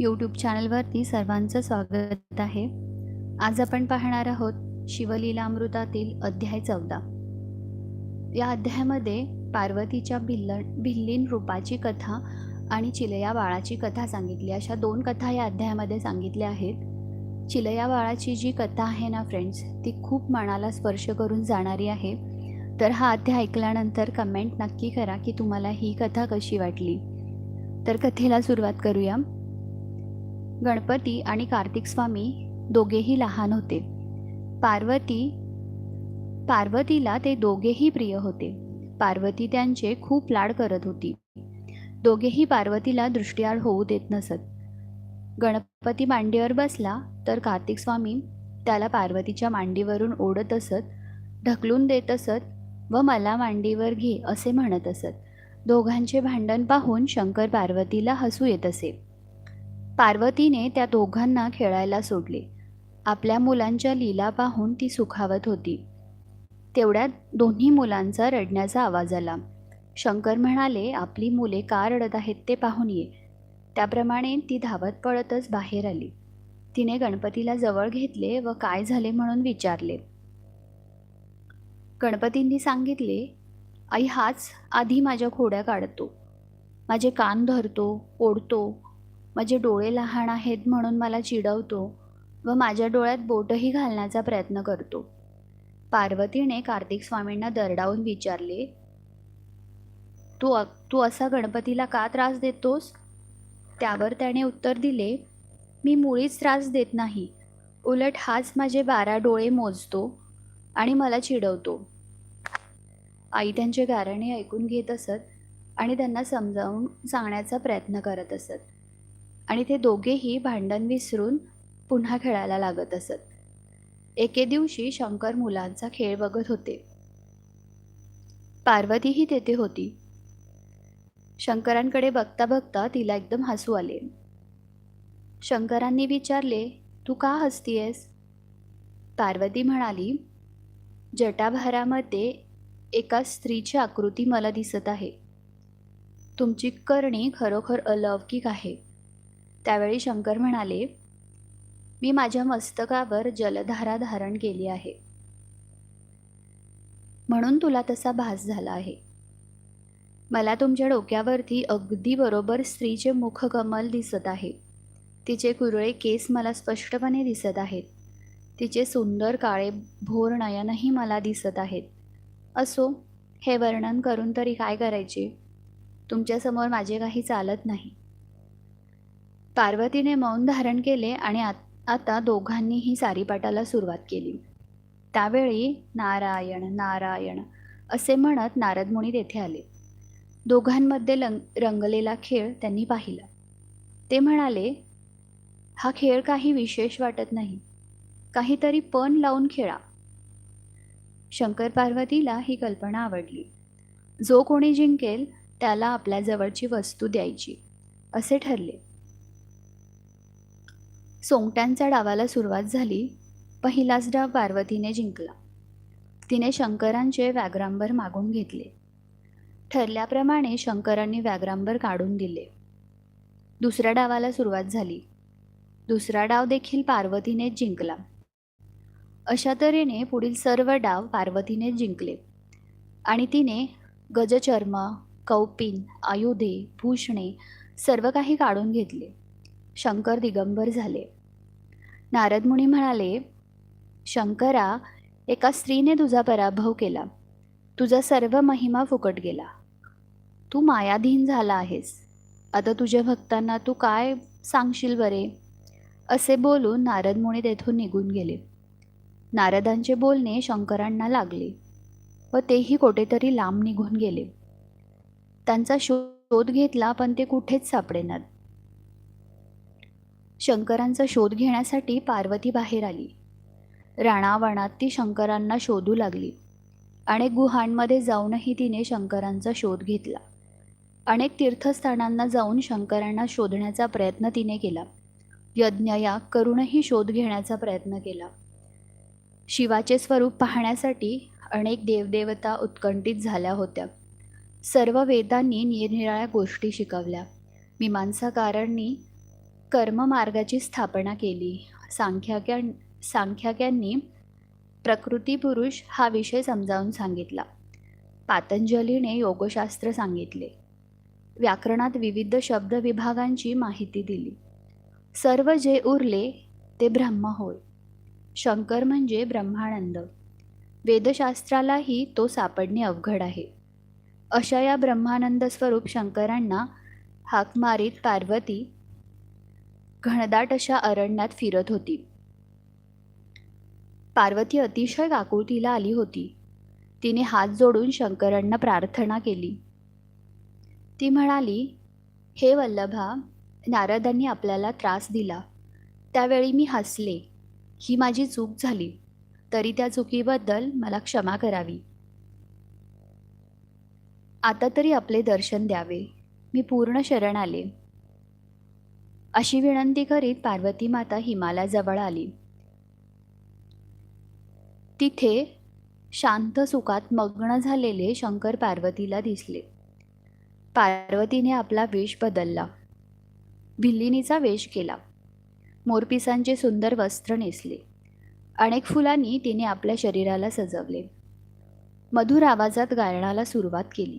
YouTube चॅनलवरती सर्वांचं स्वागत आहे. आज आपण पाहणार आहोत शिवलीलामृतातील अध्याय चौदा. या अध्यायामध्ये पार्वतीच्या भिल्ल भिल्लीन रूपाची कथा आणि चिलया बाळाची कथा सांगितली. अशा दोन कथा या अध्यायामध्ये सांगितल्या आहेत. चिलया बाळाची जी कथा आहे ना फ्रेंड्स ती खूप मनाला स्पर्श करून जाणारी आहे. तर हा अध्याय ऐकल्यानंतर कमेंट नक्की करा की तुम्हाला ही कथा कशी वाटली? तर कथेला सुरुवात करूया. गणपती आणि कार्तिक स्वामी दोघेही लहान होते. पार्वती पार्वतीला ते दोघेही प्रिय होते. पार्वती त्यांचे खूप लाड करत होती. दोघेही पार्वतीला दृष्टीआड होऊ देत नसत. गणपती मांडीवर बसला तर कार्तिक स्वामी त्याला पार्वतीच्या मांडीवरून ओढत असत ढकलून देत असत व मला मांडीवर घे असे म्हणत असत. दोघांचे भांडण पाहून शंकर पार्वतीला हसू येत असे. पार्वतीने त्या दोघांना खेळायला सोडले. आपल्या मुलांच्या लीला पाहून ती सुखावत होती. तेवढ्यात दोन्ही मुलांचा रडण्याचा आवाज आला. शंकर म्हणाले आपली मुले का रडत आहेत ते पाहून ये. त्याप्रमाणे ती धावत पळतच बाहेर आली. तिने गणपतीला जवळ घेतले व काय झाले? म्हणून विचारले. गणपतींनी सांगितले आई हाच आधी माझ्या खोड्या काढतो. माझे कान धरतो ओढतो माझे डोळे लहान आहेत म्हणून मला चिडवतो व माझ्या डोळ्यात बोटही घालण्याचा प्रयत्न करतो. पार्वतीने कार्तिक स्वामींना दरडावून विचारले तू तू असा गणपतीला का त्रास देतोस? त्यावर त्याने उत्तर दिले मी मुळीच त्रास देत नाही. उलट हाच माझे बारा डोळे मोजतो आणि मला चिडवतो. आई त्यांचे गाराणे ऐकून घेत असत आणि त्यांना समजावून सांगण्याचा प्रयत्न करत असत. आणि ते दोघेही भांडण विसरून पुन्हा खेळायला लागत असत. एके दिवशी शंकर मुलांचा खेळ बघत होते. पार्वतीही तेथे होती. शंकरांकडे बघता बघता तिला एकदम हसू आले. शंकरांनी विचारले तू का हसतीयस? पार्वती म्हणाली जटाभारामध्ये एका स्त्रीची आकृती मला दिसत आहे. तुमची करणी खरोखर अलौकिक आहे. त्यावेळी शंकर म्हणाले मी माझ्या मस्तकावर जलधारा धारण केली आहे. म्हणून तुला तसा भास झाला आहे. मला तुमच्या डोक्यावरती अगदी बरोबर स्त्रीचे मुखकमल दिसत आहे. तिचे कुरळे केस मला स्पष्टपणे दिसत आहेत. तिचे सुंदर काळे भोर नयनही मला दिसत आहेत. असो हे वर्णन करून तरी काय करायचे? तुमच्यासमोर माझे काही चालत नाही. पार्वतीने मौन धारण केले आणि आता दोघांनीही सारीपाटाला सुरुवात केली. त्यावेळी नारायण नारायण असे म्हणत नारदमुनी तेथे आले. दोघांमध्ये लंग रंगलेला खेळ त्यांनी पाहिला. ते म्हणाले हा खेळ काही विशेष वाटत नाही. काहीतरी पण लावून खेळा. शंकर पार्वतीला ही कल्पना आवडली. जो कोणी जिंकेल त्याला आपल्याजवळची वस्तू द्यायची असे ठरले. सोंगट्यांच्या डावाला सुरुवात झाली. पहिलाच डाव पार्वतीने जिंकला. तिने शंकरांचे व्याघ्रांबर मागून घेतले. ठरल्याप्रमाणे शंकरांनी व्याघ्रांबर काढून दिले. दुसऱ्या डावाला सुरुवात झाली. दुसरा डाव देखील पार्वतीने जिंकला. अशा तऱ्हेने पुढील सर्व डाव पार्वतीने जिंकले. आणि तिने गजचर्म कौपिन आयुधे भूषणे सर्व काही काढून घेतले. शंकर दिगंबर झाले. नारदमुनी म्हणाले शंकरा एका स्त्रीने तुझा पराभव केला. तुझा सर्व महिमा फुकट गेला. तू मायाधीन झाला आहेस. आता तुझ्या भक्तांना तू काय सांगशील बरे? असे बोलून नारदमुनी तेथून निघून गेले. नारदांचे बोलणे शंकरांना लागले व तेही कोठेतरी लांब निघून गेले. त्यांचा शोध घेतला पण ते कुठेच सापडेनात. शंकरांचा शोध घेण्यासाठी पार्वती बाहेर आली. राणावणात ती शंकरांना शोधू लागली. अनेक गुहांमध्ये जाऊनही तिने शंकरांचा शोध घेतला. अनेक तीर्थस्थानांना जाऊन शंकरांना शोधण्याचा प्रयत्न तिने केला. यज्ञया करूनही शोध घेण्याचा प्रयत्न केला. शिवाचे स्वरूप पाहण्यासाठी अनेक देवदेवता उत्कंठित झाल्या होत्या. सर्व वेदांनी निरनिराळ्या गोष्टी शिकवल्या. मीमांसाकारांनी कर्ममार्गाची स्थापना केली. सांख्याक्या सांख्याक्यांनी प्रकृती पुरुष हा विषय समजावून सांगितला. पातंजलीने योगशास्त्र सांगितले. व्याकरणात विविध शब्द विभागांची माहिती दिली. सर्व जे उरले ते ब्रह्म होय. शंकर म्हणजे ब्रह्मानंद. वेदशास्त्रालाही तो सापडणे अवघड आहे. अशा या ब्रह्मानंद स्वरूप शंकरांना हाक मारीत पार्वती घनदाट अशा अरण्यात फिरत होती. पार्वती अतिशय काकुळतीला आली होती. तिने हात जोडून शंकरांना प्रार्थना केली. ती म्हणाली हे वल्लभा नारदांनी आपल्याला त्रास दिला. त्यावेळी मी हसले. ही माझी चूक झाली. तरी त्या चुकीबद्दल मला क्षमा करावी. आता तरी आपले दर्शन द्यावे. मी पूर्ण शरण आले. अशी विनंती करीत पार्वती माता हिमालयाजवळ आली. तिथे शांत सुखात मग्न झालेले शंकर पार्वतीला दिसले. पार्वतीने आपला वेश बदलला. भिल्लीनीचा वेश केला. मोरपिसांचे सुंदर वस्त्र नेसले. अनेक फुलांनी तिने आपल्या शरीराला सजवले. मधुर आवाजात गायनाला सुरुवात केली.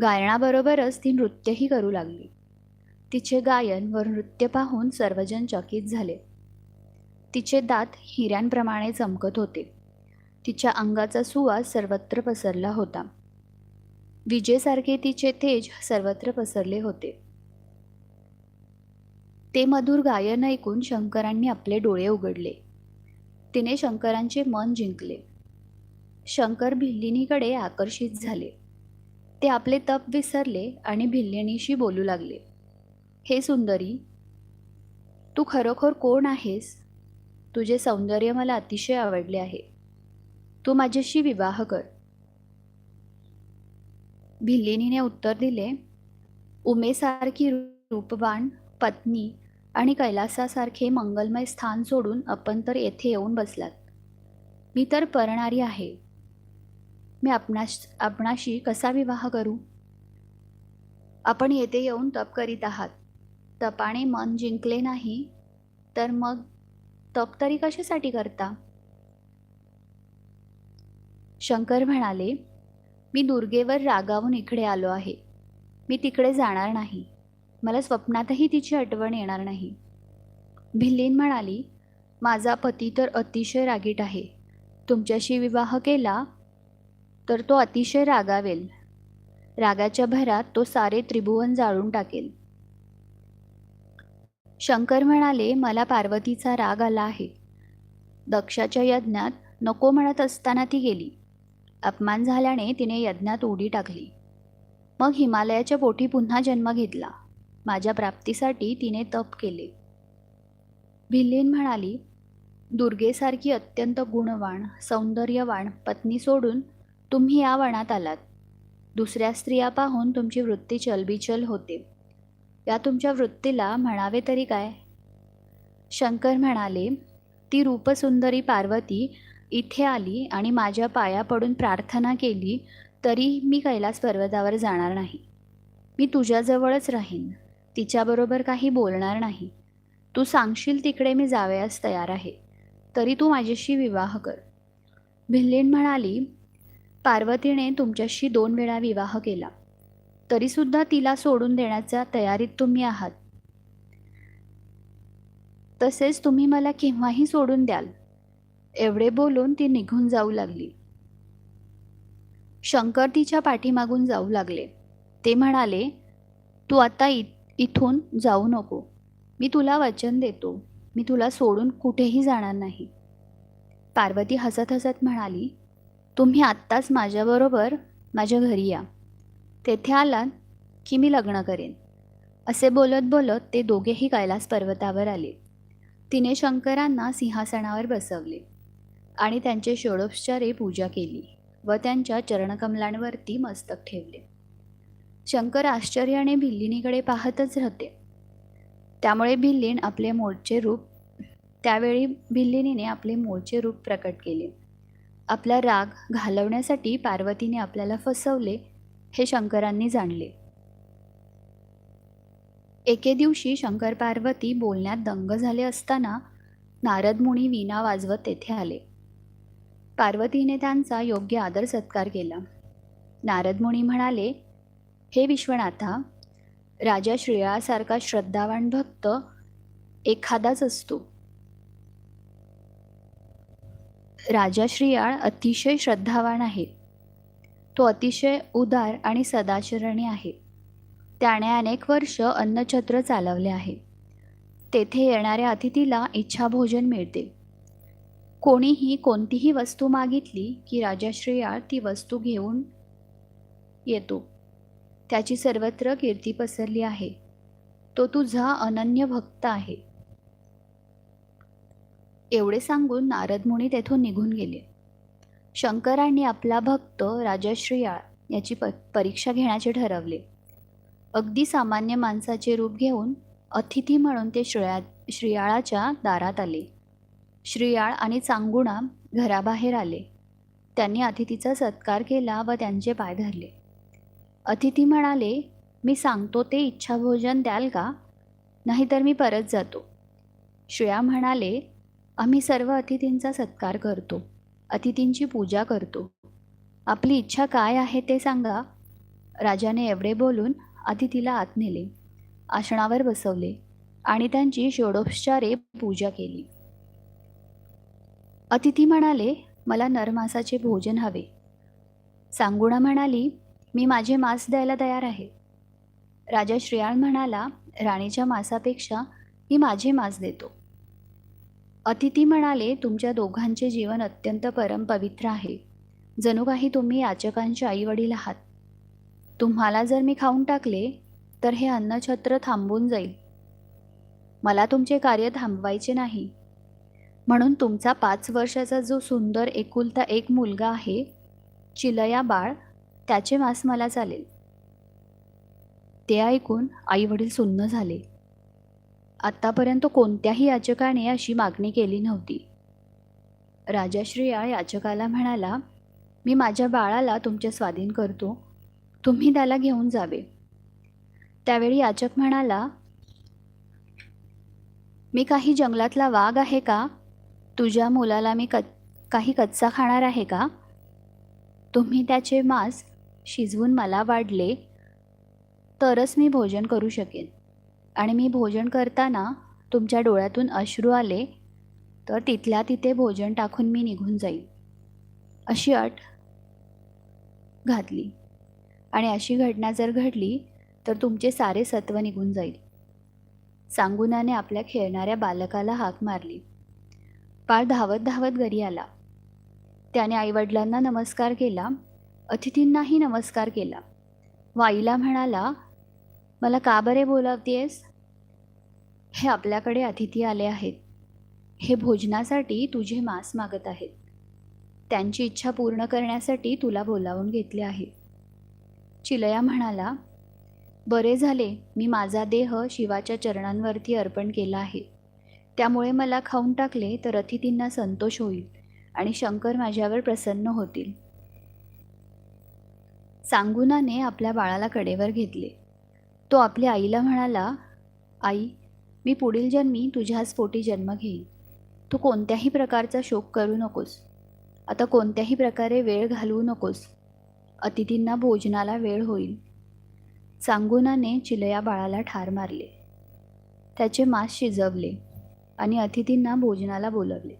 गायनाबरोबरच ती नृत्यही करू लागली. तिचे गायन व नृत्य पाहून सर्वजण चकित झाले. तिचे दात हिऱ्यांप्रमाणे चमकत होते. तिच्या अंगाचा सुवास सर्वत्र पसरला होता. विजेसारखे तिचे तेज सर्वत्र पसरले होते. ते मधुर गायन ऐकून शंकरांनी आपले डोळे उघडले. तिने शंकरांचे मन जिंकले. शंकर भिल्लिनीकडे आकर्षित झाले. ते आपले तप विसरले आणि भिल्लिनीशी बोलू लागले. हे सुंदरी तू खरोखर कोण आहेस? तुझे सौंदर्य मला अतिशय आवडले आहे. तू माझ्याशी विवाह कर. भिल्लिनीने उत्तर दिले उमेसारखी रूपवान पत्नी आणि कैलासासारखे मंगलमय स्थान सोडून आपण तर येथे येऊन बसलात. मी तर परणारी आहे. मी आपणाश आपणाशी कसा विवाह करू? आपण येथे येऊन तप करीत आहात. तपाने मन जिंकले नाही तर मग तप तरी कशासाठी करता? शंकर म्हणाले मी दुर्गेवर रागावून इकडे आलो आहे. मी तिकडे जाणार नाही. मला स्वप्नातही तिची आठवण येणार नाही. भिल्लीन म्हणाली माझा पती तर अतिशय रागीट आहे. तुमच्याशी विवाह केला तर तो अतिशय रागावेल. रागाच्या भरात तो सारे त्रिभुवन जाळून टाकेल. शंकर म्हणाले मला पार्वतीचा राग आला आहे. दक्षाच्या यज्ञात नको म्हणत असताना ती गेली. अपमान झाल्याने तिने यज्ञात उडी टाकली. मग हिमालयाच्या पोटी पुन्हा जन्म घेतला. माझ्या प्राप्तीसाठी तिने तप केले. भिल्लीन म्हणाली दुर्गेसारखी अत्यंत गुणवान सौंदर्यवाण पत्नी सोडून तुम्ही या वनात आलात. दुसऱ्या स्त्रिया पाहून तुमची वृत्ती चलबिचल होते. या तुमच्या वृत्तीला म्हणावे तरी काय? शंकर म्हणाले ती रूपसुंदरी पार्वती इथे आली आणि माझ्या पाया पडून प्रार्थना केली तरी मी कैलास पर्वतावर जाणार नाही. मी तुझ्याजवळच राहीन. तिच्याबरोबर काही बोलणार नाही. तू सांगशील तिकडे मी जावयास तयार आहे. तरी तू माझ्याशी विवाह कर. भिल्लीन म्हणाली पार्वतीने तुमच्याशी दोन वेळा विवाह केला. तरीसुद्धा तिला सोडून देण्याच्या तयारीत तुम्ही आहात. तसेच तुम्ही मला केव्हाही सोडून द्याल. एवढे बोलून ती निघून जाऊ लागली. शंकर तिच्या पाठीमागून जाऊ लागले. ते म्हणाले तू आता इ इथून जाऊ नको. मी तुला वचन देतो. मी तुला सोडून कुठेही जाणार नाही. पार्वती हसत हसत म्हणाली तुम्ही आत्ताच माझ्याबरोबर माझ्या घरी या. तेथे आलात की मी लग्न करेन. असे बोलत बोलत ते दोघेही कैलास पर्वतावर आले. तिने शंकरांना सिंहासनावर बसवले आणि त्यांचे षोडोपचारे पूजा केली व त्यांच्या चरणकमलांवरती मस्तक ठेवले. शंकर आश्चर्याने भिल्लीनीकडे पाहतच राहते. त्यामुळे भिल्लीन आपले मूळचे रूप त्यावेळी भिल्लिनीने आपले मूळचे रूप प्रकट केले. आपला राग घालवण्यासाठी पार्वतीने आपल्याला फसवले हे शंकरांनी जाणले. एके दिवशी शंकर पार्वती बोलण्यात दंग झाले असताना नारद मुनी वीणा वाजवत तेथे आले. पार्वतीने त्यांचा योग्य आदर सत्कार केला. नारद मुनी म्हणाले हे विश्वनाथा राजा श्रेयासारखा श्रद्धावान भक्त एखादाच असतो. राजा श्रीयाळ अतिशय श्रद्धावान आहे. तो अतिशय उदार आणि सदाचरणी आहे. त्याने अनेक वर्ष अन्नछत्र चालवले आहे. तेथे येणाऱ्या अतिथीला इच्छाभोजन मिळते. कोणीही कोणतीही वस्तू मागितली की राजाश्रेयाळ ती वस्तू घेऊन येतो. त्याची सर्वत्र कीर्ती पसरली आहे. तो तुझा अनन्य भक्त आहे. एवढे सांगून नारद मुनी तेथून निघून गेले. शंकरांनी आपला भक्त राजा श्रीयाळ याची प परीक्षा घेण्याचे ठरवले. अगदी सामान्य माणसाचे रूप घेऊन अतिथी म्हणून ते श्रेया श्रियाळाच्या दारात आले. श्रियाळ आणि चांगुणा घराबाहेर आले. त्यांनी अतिथीचा सत्कार केला व त्यांचे पाय धरले. अतिथी म्हणाले मी सांगतो ते इच्छाभोजन द्याल का? नाहीतर मी परत जातो. श्रेया म्हणाले आम्ही सर्व अतिथींचा सत्कार करतो. अतिथींची पूजा करतो. आपली इच्छा काय आहे ते सांगा. राजाने एवढे बोलून अतिथीला आत नेले. आसनावर बसवले आणि त्यांची षोडोपचारे पूजा केली. अतिथी म्हणाले मला नरमासाचे भोजन हवे. सांगुणा म्हणाली मी माझे मांस द्यायला तयार आहे. राजा श्रेयाळ म्हणाला राणीच्या मांसापेक्षा मी माझे मांस देतो. अतिथी म्हणाले तुमच्या दोघांचे जीवन अत्यंत परमपवित्र आहे. जणू काही तुम्ही याचकांचे आईवडील आहात. तुम्हाला जर मी खाऊन टाकले तर हे अन्नछत्र थांबून जाईल. मला तुमचे कार्य थांबवायचे नाही. म्हणून तुमचा पाच वर्षाचा जो सुंदर एकुलता एक मुलगा आहे चिलया बाळ त्याचे मांस मला चालेल. ते ऐकून आईवडील सुन्न झाले. आत्तापर्यंत कोणत्याही याचकाने अशी मागणी केली नव्हती. राजाश्रिया याचकाला म्हणाला मी माझ्या बाळाला तुमच्या स्वाधीन करतो. तुम्ही त्याला घेऊन जावे. त्यावेळी याचक म्हणाला मी काही जंगलातला वाघ आहे का? तुझ्या मुलाला मी क काही कच्चा खाणार आहे का? तुम्ही त्याचे मांस शिजवून मला वाढले तरच मी भोजन करू शकेन. आणि मी भोजन करताना तुमच्या डोळ्यातून अश्रू आले तर तिथल्या तिथे भोजन टाकून मी निघून जाईल अशी अट घातली. आणि अशी घटना जर घडली तर तुमचे सारे सत्व निघून जाईल. सांगुनाने आपल्या खेळणाऱ्या बालकाला हाक मारली. पार धावत धावत घरी आला. त्याने आईवडिलांना नमस्कार केला. अतिथींनाही नमस्कार केला. वाईला म्हणाला मला का बरे बोलावतेस? हे आपल्याकडे अतिथी आले आहेत. हे भोजनासाठी तुझे मांस मागत आहेत. त्यांची इच्छा पूर्ण करण्यासाठी तुला बोलावून घेतले आहे. चिलया म्हणाला बरे झाले. मी माझा देह शिवाच्या चरणांवरती अर्पण केला आहे. त्यामुळे मला खाऊन टाकले तर अतिथींना संतोष होईल आणि शंकर माझ्यावर प्रसन्न होतील. सांगुनाने आपल्या बाळाला कडेवर घेतले. तो आपल्या आईला म्हणाला आई मी पुढील जन्मी तुझ्याच पोटी जन्म घेईन. तू कोणत्याही प्रकारचा शोक करू नकोस. आता कोणत्याही प्रकारे वेळ घालवू नकोस. अतिथींना भोजनाला वेळ होईल. चांगुनाने चिलया बाळाला ठार मारले. त्याचे मांस शिजवले आणि अतिथींना भोजनाला बोलवले.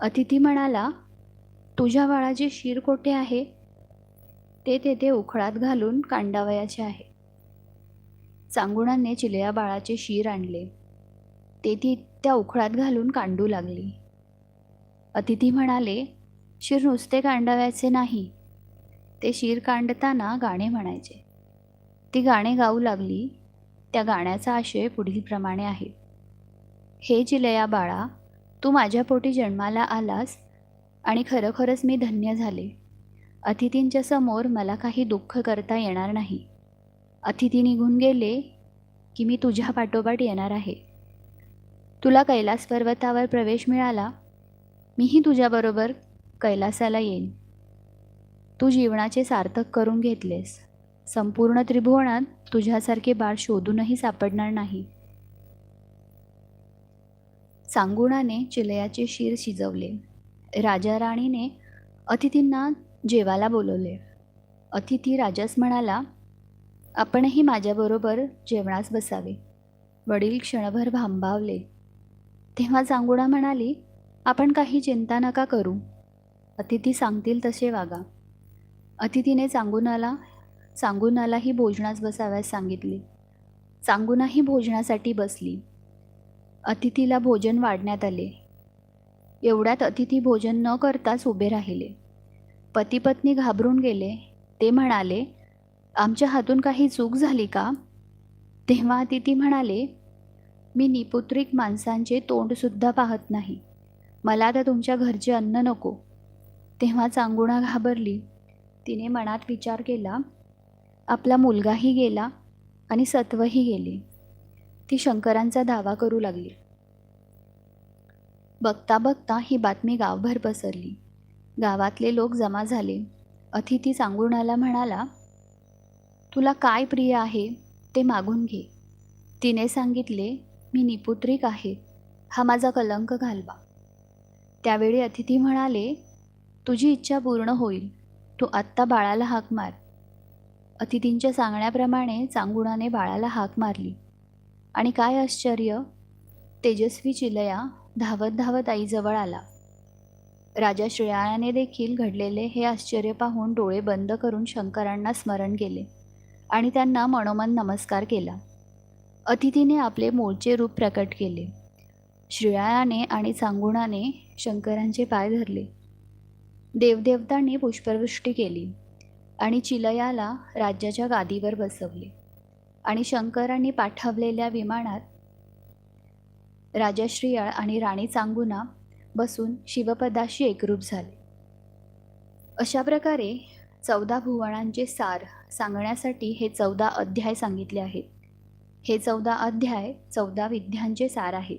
अतिथी म्हणाला तुझ्या बाळाचे शिर कोठे आहे? ते तेथे उखळात घालून कांडावयाचे आहे. चांगुणाने चिलया बाळाचे शीर आणले. ते ती त्या उखळात घालून कांडू लागली. अतिथी म्हणाले शिर नुसते कांडाव्याचे नाही. ते शिर कांडताना गाणे म्हणायचे. ती गाणे गाऊ लागली. त्या गाण्याचा आशय पुढीलप्रमाणे आहे. हे चिलया बाळा तू माझ्या पोटी जन्माला आलास आणि खरोखरच मी धन्य झाले. अतिथींच्या समोर मला काही दुःख करता येणार नाही. अतिथी निघून गेले की मी तुझ्या पाठोपाठ येणार आहे. तुला कैलास पर्वतावर प्रवेश मिळाला मीही तुझ्याबरोबर कैलासाला येईन. तू जीवनाचे सार्थक करून घेतलेस. संपूर्ण त्रिभुवनात तुझ्यासारखे बाळ शोधूनही सापडणार नाही. सांगुणाने चिलयाचे शिर शिजवले. राजा राणीने अतिथींना जेवायला बोलवले. अतिथी राजास म्हणाला आपणही माझ्याबरोबर जेवणास बसावे. वडील क्षणभर भांबावले. तेव्हा चांगुणा म्हणाली आपण काही चिंता नका करू. अतिथी सांगतील तसे वागा. अतिथीने चांगुणाला चांगुणालाही भोजनास बसाव्यास सांगितले. चांगुणाही भोजनासाठी बसली. अतिथीला भोजन वाढण्यात आले. एवढ्यात अतिथी भोजन न करताच उभे राहिले. पती पत्नी घाबरून गेले. ते म्हणाले आमच्या हातून काही चूक झाली का? तेव्हा अतिथी म्हणाले मी निपुत्रिक माणसांचे तोंडसुद्धा पाहत नाही. मला आता तुमच्या घरचे अन्न नको. तेव्हा चांगुणा घाबरली. तिने मनात विचार केला. आपला मुलगाही गेला आणि सत्वही गेले. ती शंकरांचा दावा करू लागली. बघता बघता ही बातमी गावभर पसरली. गावातले लोक जमा झाले. अतिथी चांगुणाला म्हणाला तुला काय प्रिय आहे ते मागून घे. तिने सांगितले मी निपुत्रिक आहे. हा माझा कलंक घालवा. त्यावेळी अतिथी म्हणाले तुझी इच्छा पूर्ण होईल. तू आत्ता बाळाला हाक मार. अतिथींच्या सांगण्याप्रमाणे चांगुणाने बाळाला हाक मारली. आणि काय आश्चर्य? तेजस्वी चिलया धावत धावत आईजवळ आला. राजा श्रेयाने देखील घडलेले हे आश्चर्य पाहून डोळे बंद करून शंकरांना स्मरण केले. आणि त्यांना मनोमन नमस्कार केला. अतिथीने आपले मूळचे रूप प्रकट केले. श्रीयाळाने आणि चांगुणाने शंकरांचे पाय धरले. देवदेवतांनी पुष्पवृष्टी केली आणि चिलयाला राज्याच्या गादीवर बसवले आणि शंकरांनी पाठवलेल्या विमानात राजा श्रीयाळ आणि राणी चांगुना बसून शिवपदाशी एकरूप झाले. अशा प्रकारे चौदा भुवनांचे सार सांगण्यासाठी हे चौदा अध्याय सांगितले आहेत. हे चौदा अध्याय चौदा विद्यांचे सार आहेत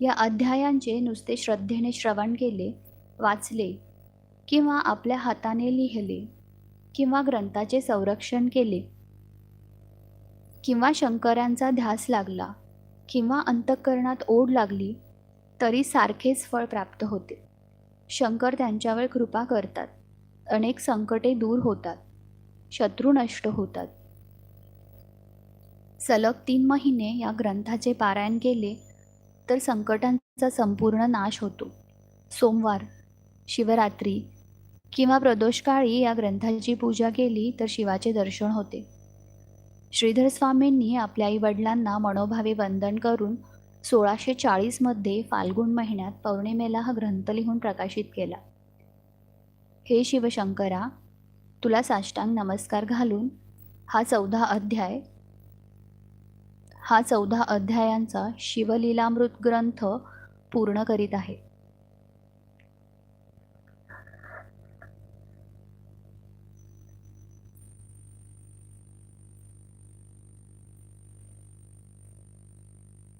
या अध्यायांचे नुसते श्रद्धेने श्रवण केले वाचले किंवा आपल्या हाताने लिहिले किंवा ग्रंथाचे संरक्षण केले किंवा शंकरांचा ध्यास लागला किंवा अंतःकरणात ओढ लागली तरी सारखेच फळ प्राप्त होते. शंकर त्यांच्यावर कृपा करतात. अनेक संकटे दूर होतात. शत्रू नष्ट होतात. सलग तीन महिने या ग्रंथाचे पारायण केले तर संकटांचा संपूर्ण नाश होतो. सोमवार शिवरात्री किंवा प्रदोषकाळी या ग्रंथाची पूजा केली तर शिवाचे दर्शन होते. श्रीधर स्वामींनी आपल्या आईवडिलांना मनोभावे वंदन करून सोळाशे चाळीसमध्ये फाल्गुन महिन्यात पौर्णिमेला हा ग्रंथ लिहून प्रकाशित केला. हे शिवशंकरा तुला साष्टांग नमस्कार घालून हा चौदा अध्याय हा चौदा अध्यायांचा शिवलीलामृत ग्रंथ पूर्ण करीत आहे.